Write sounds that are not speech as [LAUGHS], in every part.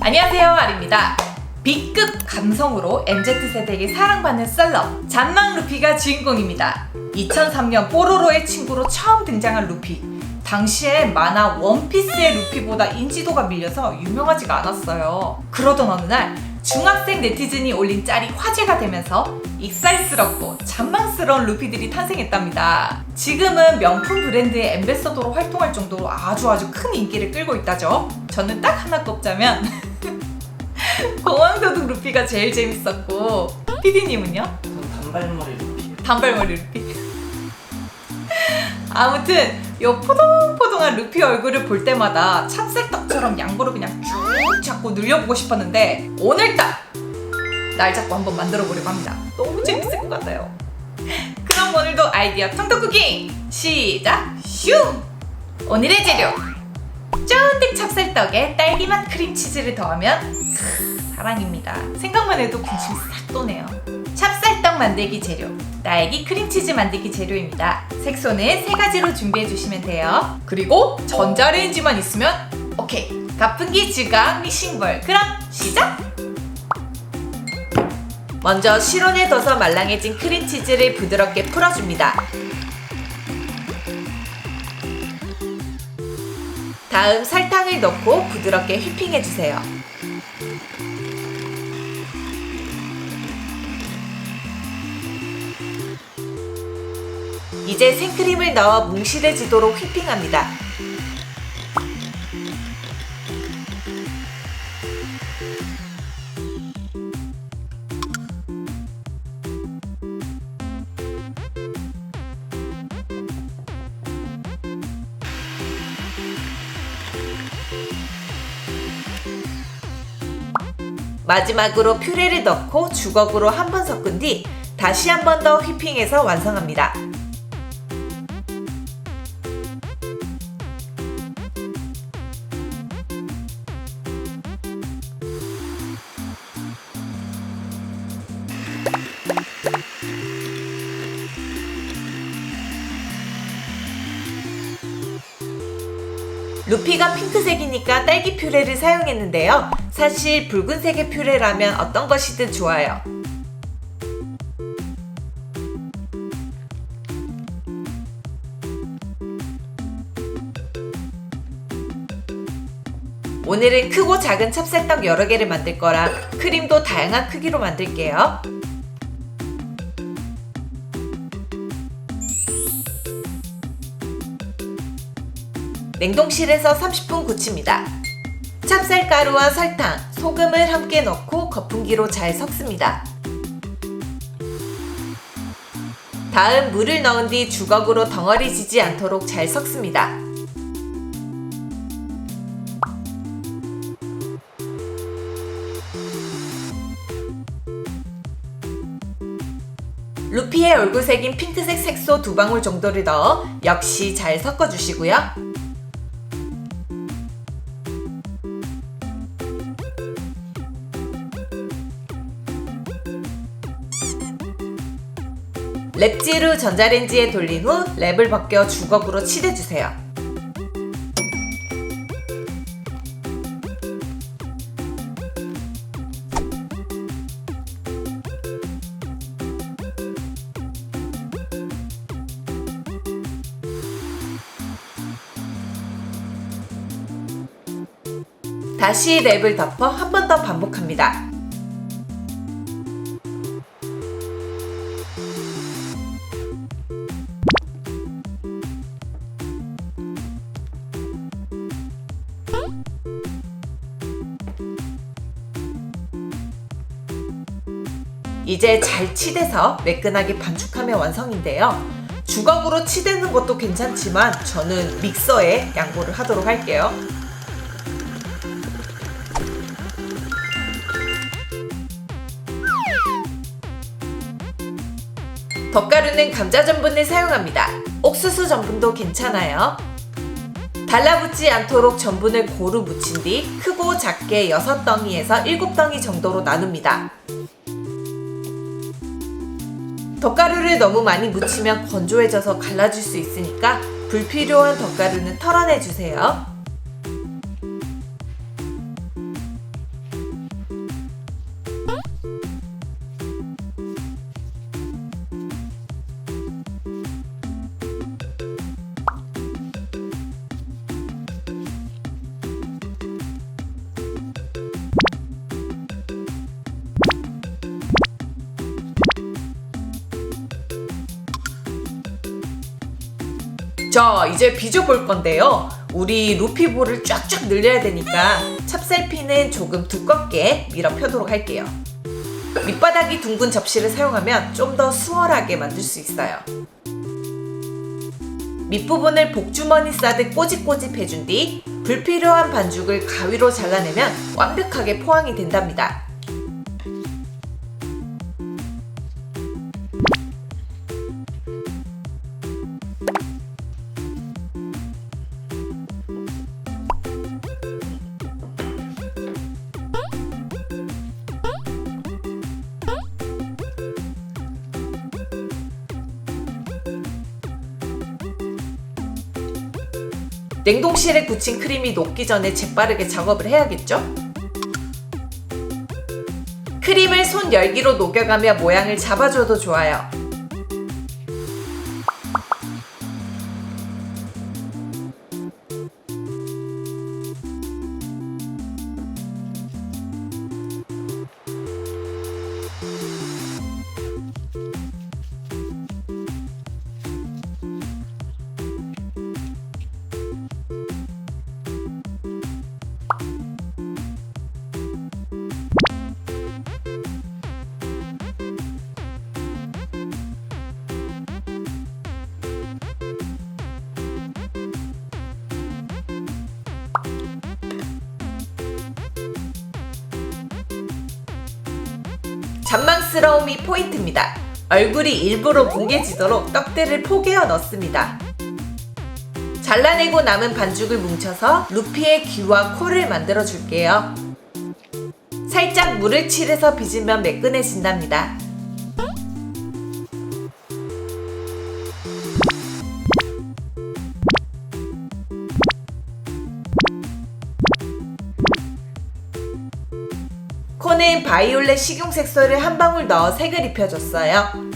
안녕하세요 아리입니다. B급 감성으로 MZ세대에게 사랑받는 썰러 잔망 루피가 주인공입니다. 2003년 뽀로로의 친구로 처음 등장한 루피 당시에 만화 원피스의 루피보다 인지도가 밀려서 유명하지가 않았어요 그러던 어느 날 중학생 네티즌이 올린 짤이 화제가 되면서 익살스럽고 잔망스러운 루피들이 탄생했답니다. 지금은 명품 브랜드의 엠베서더로 활동할 정도로 아주 아주 큰 인기를 끌고 있다죠. 저는 딱 하나 꼽자면 [LAUGHS] 공황도둑 루피가 제일 재밌었고 피디님은요? 전 단발머리 루피. 단발머리 루피. 아무튼 요 포동포동한 루피 얼굴을 볼 때마다 찹쌀떡처럼 양보를 그냥 쭉 잡고 늘려보고 싶었는데 오늘 딱날 잡고 한번 만들어 보려고 합니다. 너무 재밌을 것 같아요. 그럼 오늘도 아이디어 텅텅 쿠킹 시작 슝! 오늘의 재료 쫀득 찹쌀떡에 딸기맛 크림치즈를 더하면 크, 사랑입니다. 생각만 해도 군침이 싹 도네요. 찹쌀 떡 만들기 재료 딸기 크림치즈 만들기 재료입니다. 색소는 세 가지로 준비해 주시면 돼요. 그리고 전자레인지만 있으면 오케이. 가풍기 지각 믹싱볼 그럼 시작! 먼저 실온에 둬서 말랑해진 크림치즈를 부드럽게 풀어줍니다. 다음 설탕을 넣고 부드럽게 휘핑해주세요. 이제 생크림을 넣어 뭉실해지도록 휘핑합니다. 마지막으로 퓨레를 넣고 주걱으로 한 번 섞은 뒤 다시 한 번 더 휘핑해서 완성합니다. 루피가 핑크색이니까 딸기 퓨레를 사용했는데요. 사실 붉은색의 퓨레라면 어떤 것이든 좋아요. 오늘은 크고 작은 찹쌀떡 여러 개를 만들 거라 크림도 다양한 크기로 만들게요. 냉동실에서 30분 굳힙니다. 찹쌀가루와 설탕, 소금을 함께 넣고 거품기로 잘 섞습니다. 다음 물을 넣은 뒤 주걱으로 덩어리 지지 않도록 잘 섞습니다. 루피의 얼굴색인 핑크색 색소 두 방울 정도를 넣어 역시 잘 섞어주시고요. 랩지로 전자레인지에 돌린 후 랩을 벗겨 주걱으로 칠해주세요. 다시 랩을 덮어 한 번 더 반복합니다. 이제 잘 치대서 매끈하게 반죽하면 완성인데요. 주걱으로 치대는 것도 괜찮지만 저는 믹서에 양보를 하도록 할게요. 덧가루는 감자 전분을 사용합니다. 옥수수 전분도 괜찮아요. 달라붙지 않도록 전분을 고루 묻힌 뒤 크고 작게 6덩이에서 7덩이 정도로 나눕니다. 덧가루를 너무 많이 묻히면 건조해져서 갈라질 수 있으니까 불필요한 덧가루는 털어내 주세요. 자, 이제 빚어볼 건데요. 우리 루피볼을 쫙쫙 늘려야 되니까 찹쌀피는 조금 두껍게 밀어 펴도록 할게요. 밑바닥이 둥근 접시를 사용하면 좀 더 수월하게 만들 수 있어요. 밑부분을 복주머니 싸듯 꼬집꼬집 해준 뒤 불필요한 반죽을 가위로 잘라내면 완벽하게 포항이 된답니다. 냉동실에 굳힌 크림이 녹기 전에 재빠르게 작업을 해야겠죠? 크림을 손 열기로 녹여가며 모양을 잡아줘도 좋아요. 잔망스러움이 포인트입니다. 얼굴이 일부러 뭉개지도록 떡들을 포개어 넣습니다. 잘라내고 남은 반죽을 뭉쳐서 루피의 귀와 코를 만들어 줄게요. 살짝 물을 칠해서 빚으면 매끈해진답니다. 코는 바이올렛 식용 색소를 한 방울 넣어 색을 입혀줬어요.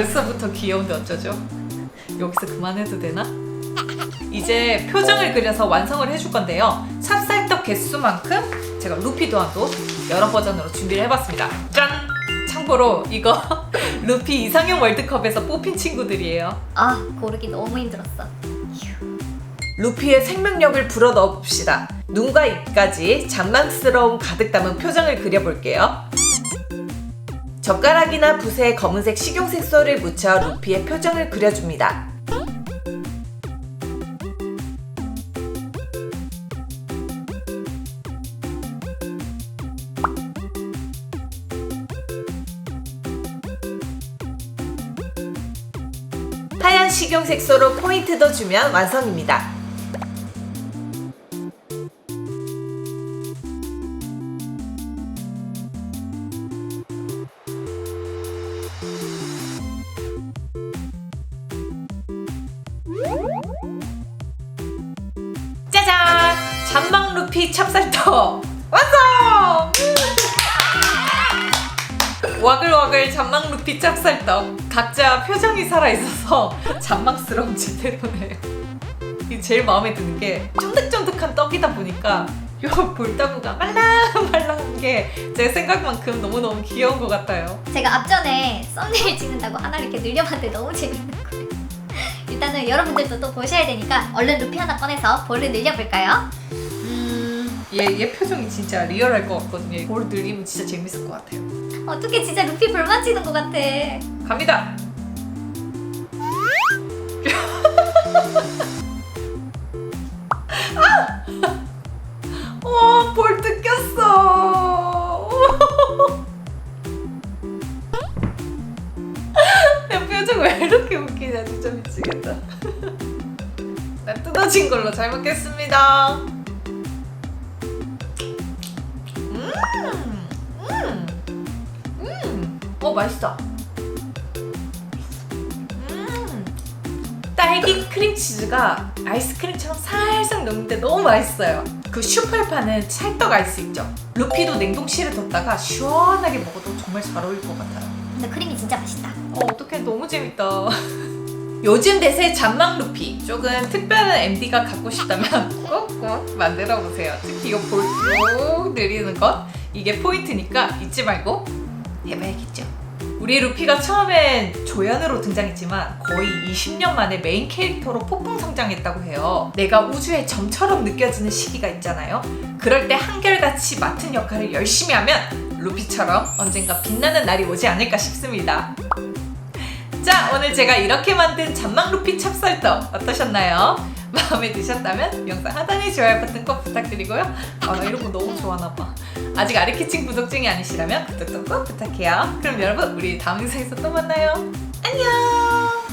벌써부터 귀여운데 어쩌죠? 여기서 그만해도 되나? 이제 표정을 그려서 완성을 해줄 건데요. 찹쌀떡 개수만큼 제가 루피 도안도 여러 버전으로 준비를 해봤습니다. 짠! 참고로 이거 [LAUGHS] 루피 이상형 월드컵에서 뽑힌 친구들이에요. 아 고르기 너무 힘들었어. 루피의 생명력을 불어 넣어 봅시다. 눈과 입까지 잔망스러움 가득 담은 표정을 그려볼게요. 젓가락이나 붓에 검은색 식용 색소를 묻혀 루피의 표정을 그려줍니다. 하얀 식용 색소로 포인트도 주면 완성입니다. 루피 찹쌀떡 완성! 와글와글 잔망 루피 찹쌀떡 각자 표정이 살아있어서 [LAUGHS] 잔망스러움 제대로네요 이 제일 마음에 드는 게 쫀득쫀득한 떡이다 보니까 요 볼따구가 말랑말랑한 게 제 생각만큼 너무너무 귀여운 것 같아요 제가 앞전에 썸네일 찍는다고 하나 이렇게 늘려봤는데 너무 재밌는 거예요. 일단은 여러분들도 또 보셔야 되니까 얼른 루피 하나 꺼내서 볼을 늘려볼까요? 얘, 얘 표정이 진짜 리얼할 것 같거든요. 볼 들리면 진짜 재밌을 것 같아요. 어떻게 진짜 루피 볼 만지는 것 같아. 갑니다. 아! [LAUGHS] 어, 볼 뜯겼어. [LAUGHS] 내 표정 왜 이렇게 웃기냐, 진짜 미치겠다. [LAUGHS] 나 뜯어진 걸로 잘 먹겠습니다. 맛있어. 음, 딸기 크림치즈가 아이스크림처럼 살짝 녹는데 너무 맛있어요. 그 슈퍼에 파는 찰떡 아이스 있죠? 루피도 냉동실에 뒀다가 시원하게 먹어도 정말 잘 어울릴 것 같아요. 근데 크림이 진짜 맛있다. 어, 어떡해. 너무 재밌다. 요즘 대세 잔망 루피. 조금 특별한 MD가 갖고 싶다면 [LAUGHS] 꼭꼭 만들어 보세요. 특히 이거 볼쭉 내리는 것. 이게 포인트니까 잊지 말고 해봐야겠죠. 우리 루피가 처음엔 조연으로 등장했지만 거의 20년 만에 메인 캐릭터로 폭풍 성장했다고 해요. 내가 우주의 점처럼 느껴지는 시기가 있잖아요. 그럴 때 한결같이 맡은 역할을 열심히 하면 루피처럼 언젠가 빛나는 날이 오지 않을까 싶습니다. 자, 오늘 제가 이렇게 만든 잔망 루피 찹쌀떡 어떠셨나요? 마음에 드셨다면 영상 하단에 좋아요 버튼 꼭 부탁드리고요. 아, 나 이런 거 너무 좋아하나 봐. 아직 아르키친 구독 중이 아니시라면 구독도 꼭 부탁해요. 그럼 여러분, 우리 다음 영상에서 또 만나요. 안녕!